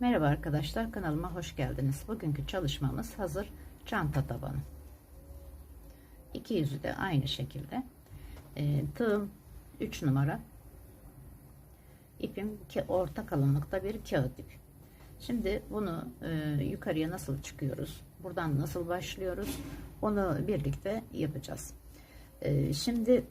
Merhaba arkadaşlar kanalıma hoş geldiniz. Bugünkü çalışmamız hazır çanta tabanı. İki yüzü de aynı şekilde. E, tığım 3 numara. İpim ki orta kalınlıkta bir kağıt ip. Şimdi bunu e, yukarıya nasıl çıkıyoruz? Buradan nasıl başlıyoruz? Onu birlikte yapacağız. E, şimdi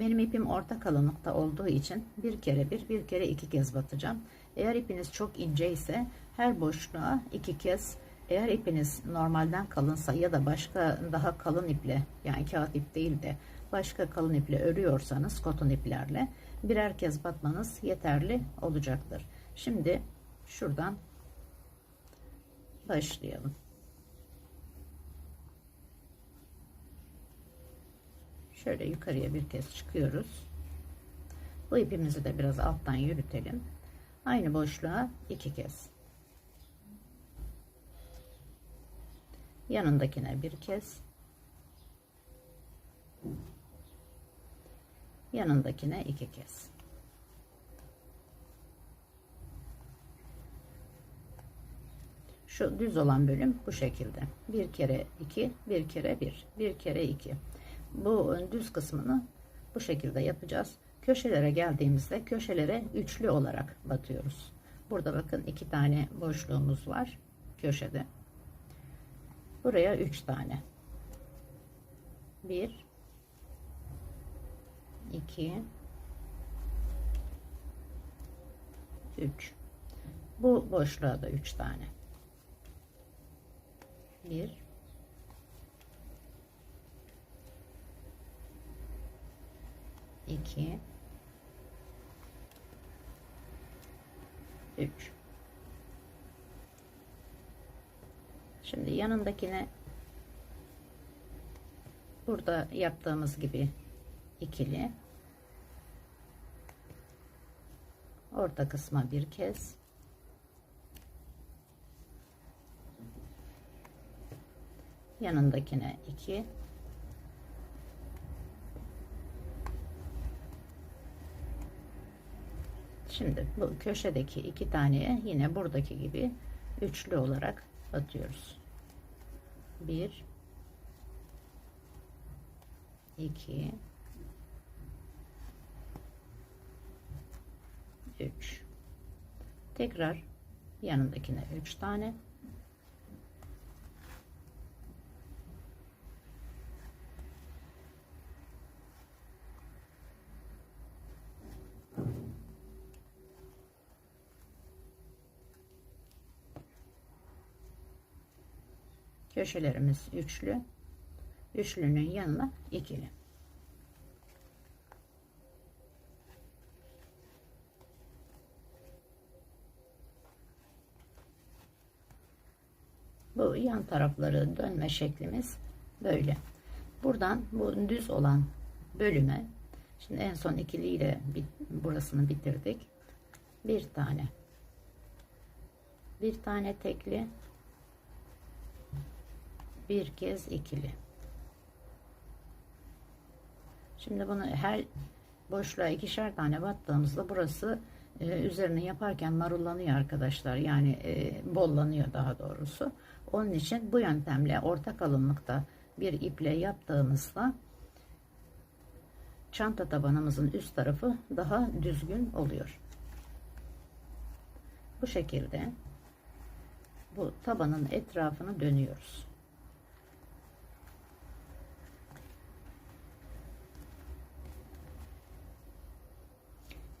benim ipim orta kalınlıkta olduğu için bir kere bir, bir kere iki kez batacağım. Eğer ipiniz çok ince ise her boşluğa iki kez eğer ipiniz normalden kalınsa ya da başka daha kalın iple yani kağıt ip değil de başka kalın iple örüyorsanız koton iplerle birer kez batmanız yeterli olacaktır. Şimdi şuradan başlayalım. Şöyle yukarıya bir kez çıkıyoruz. Bu ipimizi de biraz alttan yürütelim. Aynı boşluğa iki kez. Yanındakine bir kez. Yanındakine iki kez. Şu düz olan bölüm bu şekilde. Bir kere iki, bir kere bir, bir kere iki. Bu düz kısmını bu şekilde yapacağız. Köşelere geldiğimizde köşelere üçlü olarak batıyoruz. Burada bakın iki tane boşluğumuz var köşede. Buraya üç tane. Bir, iki, üç. Bu boşluğa da üç tane. Bir, 2 3 Şimdi yanındakine burada yaptığımız gibi ikili. Orta kısma bir kez. Yanındakine iki Şimdi bu köşedeki iki taneye yine buradaki gibi üçlü olarak batıyoruz. Bir, iki, üç. Tekrar yanındakine üç tane. Köşelerimiz üçlü. Üçlünün yanına ikili. Bu yan tarafları dönme şeklimiz böyle. Buradan bu düz olan bölüme şimdi en son ikiliyle burasını bitirdik. Bir tane. Bir tane tekli bir kez ikili. Şimdi bunu her boşluğa ikişer tane battığımızda burası e, üzerine yaparken marullanıyor arkadaşlar. Yani e, bollanıyor daha doğrusu. Onun için bu yöntemle orta kalınlıkta bir iple yaptığımızda çanta tabanımızın üst tarafı daha düzgün oluyor. Bu şekilde bu tabanın etrafını dönüyoruz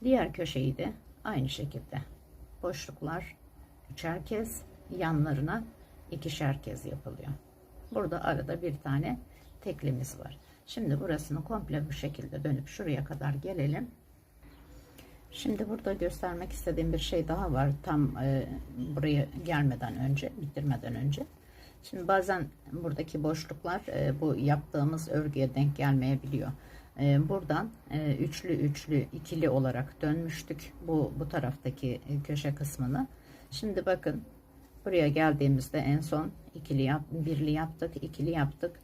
Diğer köşeyi de aynı şekilde boşluklar üçer kez yanlarına ikişer kez yapılıyor. Burada arada bir tane teklimiz var. Şimdi burasını komple bu şekilde dönüp şuraya kadar gelelim. Şimdi burada göstermek istediğim bir şey daha var. Tam e, buraya gelmeden önce, bitirmeden önce. Şimdi bazen buradaki boşluklar e, bu yaptığımız örgüye denk gelmeyebiliyor. Ee, buradan e, üçlü üçlü ikili olarak dönmüştük bu bu taraftaki e, köşe kısmını. Şimdi bakın buraya geldiğimizde en son ikili yap birli yaptık ikili yaptık.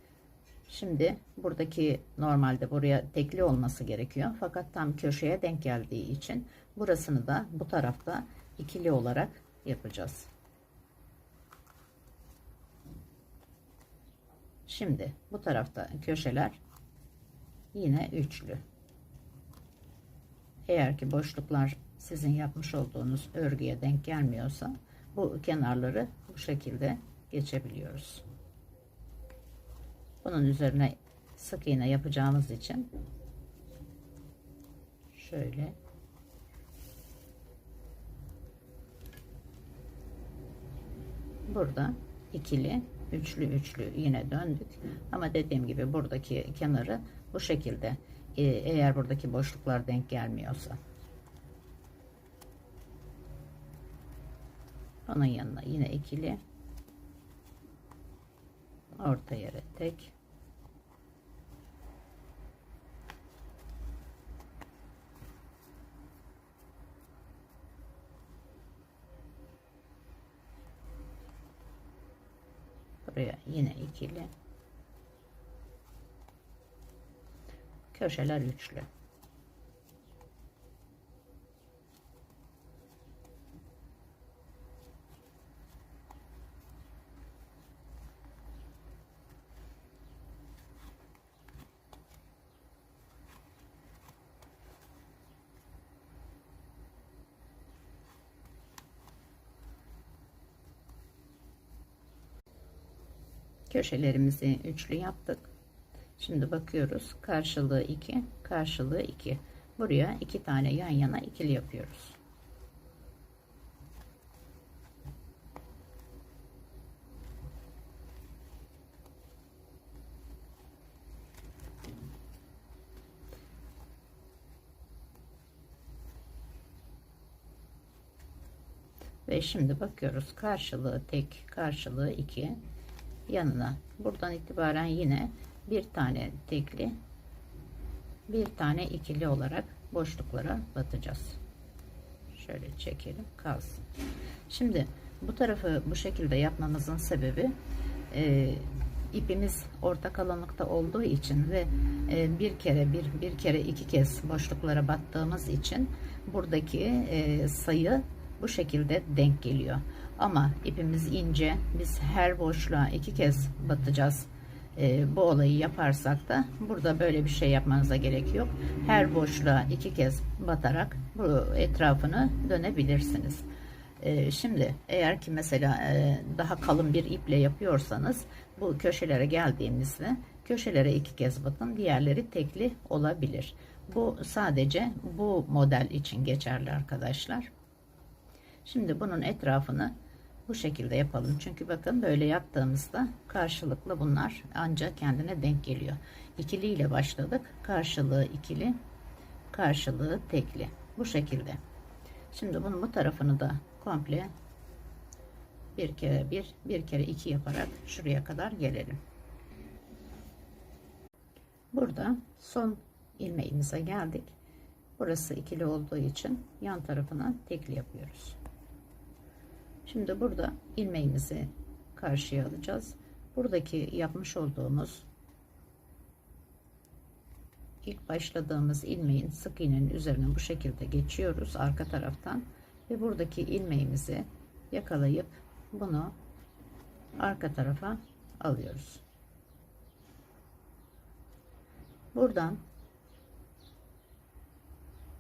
Şimdi buradaki normalde buraya tekli olması gerekiyor. Fakat tam köşeye denk geldiği için burasını da bu tarafta ikili olarak yapacağız. Şimdi bu tarafta köşeler yine üçlü. Eğer ki boşluklar sizin yapmış olduğunuz örgüye denk gelmiyorsa bu kenarları bu şekilde geçebiliyoruz. Bunun üzerine sık iğne yapacağımız için şöyle burada ikili üçlü üçlü yine döndük ama dediğim gibi buradaki kenarı bu şekilde e, eğer buradaki boşluklar denk gelmiyorsa. Onun yanına yine ikili orta yere tek. Buraya yine ikili köşeler üçlü köşelerimizi üçlü yaptık. Şimdi bakıyoruz. Karşılığı 2, karşılığı 2. Buraya iki tane yan yana ikili yapıyoruz. Ve şimdi bakıyoruz. Karşılığı tek, karşılığı 2 yanına buradan itibaren yine bir tane tekli bir tane ikili olarak boşluklara batacağız. Şöyle çekelim kalsın. Şimdi bu tarafı bu şekilde yapmamızın sebebi e, ipimiz orta kalınlıkta olduğu için ve e, bir kere bir bir kere iki kez boşluklara battığımız için buradaki e, sayı bu şekilde denk geliyor. Ama ipimiz ince biz her boşluğa iki kez batacağız e, bu olayı yaparsak da burada böyle bir şey yapmanıza gerek yok. Her boşluğa iki kez batarak bu etrafını dönebilirsiniz. E, şimdi eğer ki mesela e, daha kalın bir iple yapıyorsanız bu köşelere geldiğimizde köşelere iki kez batın diğerleri tekli olabilir. Bu sadece bu model için geçerli arkadaşlar. Şimdi bunun etrafını bu şekilde yapalım. Çünkü bakın böyle yaptığımızda karşılıklı bunlar ancak kendine denk geliyor. İkili ile başladık. Karşılığı ikili, karşılığı tekli. Bu şekilde. Şimdi bunun bu tarafını da komple bir kere bir, bir kere iki yaparak şuraya kadar gelelim. Burada son ilmeğimize geldik. Burası ikili olduğu için yan tarafına tekli yapıyoruz. Şimdi burada ilmeğimizi karşıya alacağız. Buradaki yapmış olduğumuz ilk başladığımız ilmeğin sık iğnenin üzerine bu şekilde geçiyoruz arka taraftan ve buradaki ilmeğimizi yakalayıp bunu arka tarafa alıyoruz. Buradan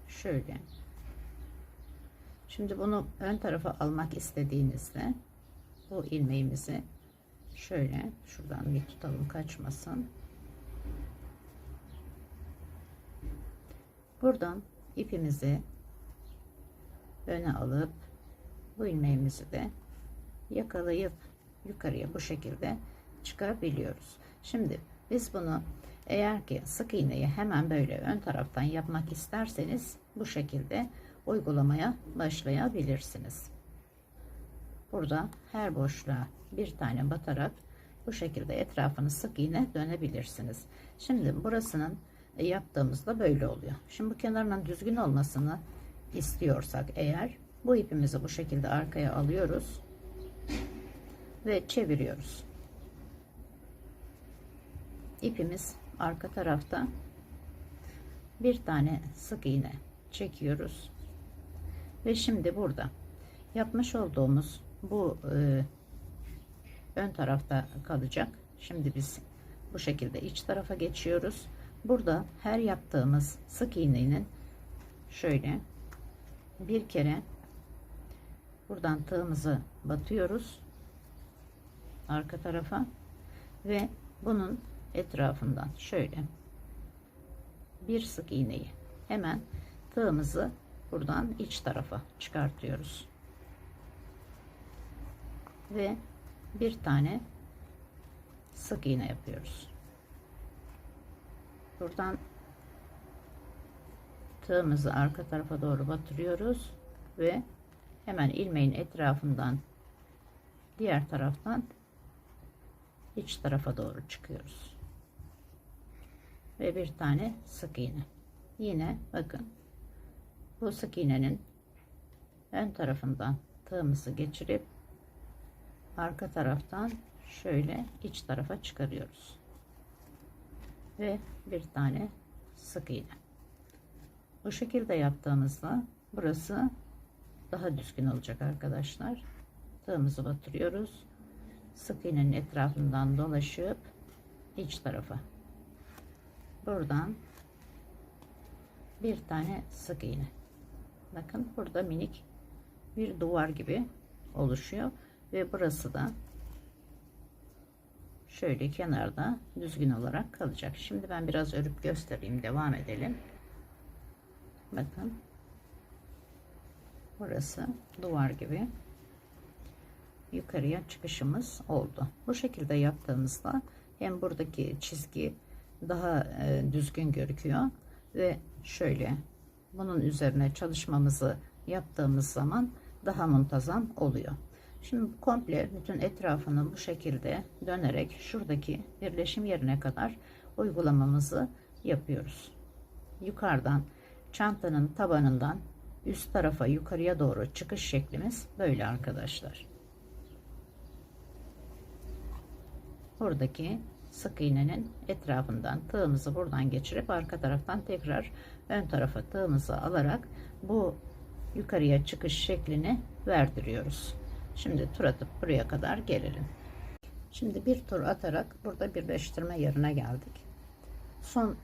şöyle Şimdi bunu ön tarafa almak istediğinizde bu ilmeğimizi şöyle şuradan bir tutalım kaçmasın. Buradan ipimizi öne alıp bu ilmeğimizi de yakalayıp yukarıya bu şekilde çıkarabiliyoruz. Şimdi biz bunu eğer ki sık iğneyi hemen böyle ön taraftan yapmak isterseniz bu şekilde uygulamaya başlayabilirsiniz. Burada her boşluğa bir tane batarak bu şekilde etrafını sık iğne dönebilirsiniz. Şimdi burasının yaptığımızda böyle oluyor. Şimdi bu kenarının düzgün olmasını istiyorsak eğer bu ipimizi bu şekilde arkaya alıyoruz ve çeviriyoruz. İpimiz arka tarafta bir tane sık iğne çekiyoruz ve şimdi burada yapmış olduğumuz bu e, ön tarafta kalacak. Şimdi biz bu şekilde iç tarafa geçiyoruz. Burada her yaptığımız sık iğnenin şöyle bir kere buradan tığımızı batıyoruz arka tarafa ve bunun etrafından şöyle bir sık iğneyi hemen tığımızı buradan iç tarafa çıkartıyoruz. Ve bir tane sık iğne yapıyoruz. Buradan tığımızı arka tarafa doğru batırıyoruz ve hemen ilmeğin etrafından diğer taraftan iç tarafa doğru çıkıyoruz. Ve bir tane sık iğne. Yine bakın bu sık iğnenin ön tarafından tığımızı geçirip arka taraftan şöyle iç tarafa çıkarıyoruz. Ve bir tane sık iğne. Bu şekilde yaptığımızda burası daha düzgün olacak arkadaşlar. Tığımızı batırıyoruz. Sık iğnenin etrafından dolaşıp iç tarafa. Buradan bir tane sık iğne bakın burada minik bir duvar gibi oluşuyor ve burası da şöyle kenarda düzgün olarak kalacak. Şimdi ben biraz örüp göstereyim devam edelim. Bakın burası duvar gibi yukarıya çıkışımız oldu. Bu şekilde yaptığımızda hem buradaki çizgi daha e, düzgün gözüküyor ve şöyle bunun üzerine çalışmamızı yaptığımız zaman daha muntazam oluyor şimdi komple bütün etrafını bu şekilde dönerek şuradaki birleşim yerine kadar uygulamamızı yapıyoruz yukarıdan çantanın tabanından üst tarafa yukarıya doğru çıkış şeklimiz böyle arkadaşlar. Buradaki sık iğnenin etrafından tığımızı buradan geçirip arka taraftan tekrar ön tarafa tığımızı alarak bu yukarıya çıkış şeklini verdiriyoruz. Şimdi tur atıp buraya kadar gelelim. Şimdi bir tur atarak burada birleştirme yerine geldik. Son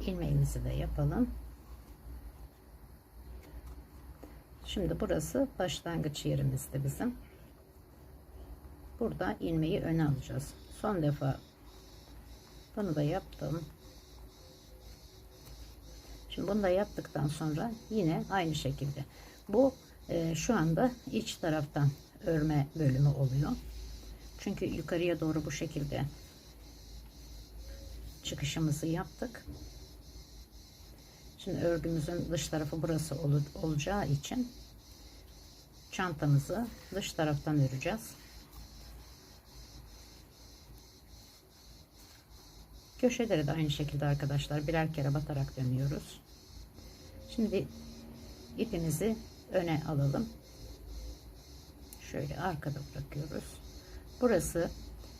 ilmeğimizi de yapalım. Şimdi burası başlangıç yerimizde bizim. Burada ilmeği öne alacağız. Son defa bunu da yaptım. Şimdi bunu da yaptıktan sonra yine aynı şekilde. Bu e, şu anda iç taraftan örme bölümü oluyor. Çünkü yukarıya doğru bu şekilde çıkışımızı yaptık. Şimdi örgümüzün dış tarafı burası ol, olacağı için çantamızı dış taraftan öreceğiz. Köşeleri de aynı şekilde arkadaşlar birer kere batarak dönüyoruz. Şimdi ipimizi öne alalım. Şöyle arkada bırakıyoruz. Burası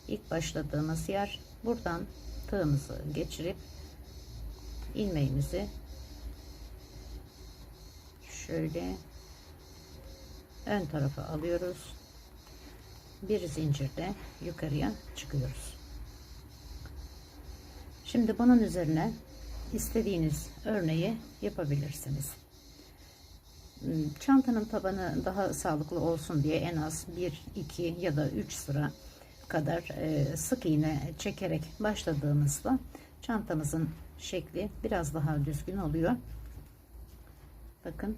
ilk başladığımız yer. Buradan tığımızı geçirip ilmeğimizi şöyle ön tarafa alıyoruz. Bir zincirle yukarıya çıkıyoruz. Şimdi bunun üzerine istediğiniz örneği yapabilirsiniz. Hmm, çantanın tabanı daha sağlıklı olsun diye en az 1, 2 ya da 3 sıra kadar e, sık iğne çekerek başladığımızda çantamızın şekli biraz daha düzgün oluyor. Bakın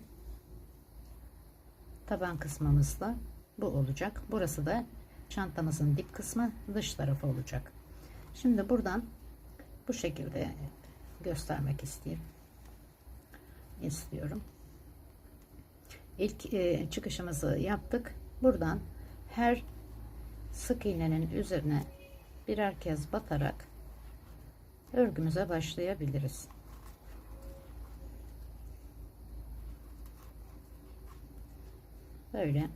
taban kısmımızda bu olacak. Burası da çantamızın dip kısmı dış tarafı olacak. Şimdi buradan bu şekilde göstermek istiyorum. istiyorum. İlk e, çıkışımızı yaptık. Buradan her sık iğnenin üzerine birer kez batarak örgümüze başlayabiliriz. Böyle.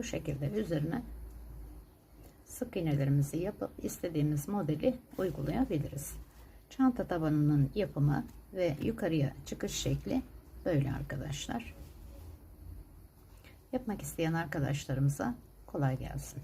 Bu şekilde üzerine sık iğnelerimizi yapıp istediğimiz modeli uygulayabiliriz. Çanta tabanının yapımı ve yukarıya çıkış şekli böyle arkadaşlar. Yapmak isteyen arkadaşlarımıza kolay gelsin.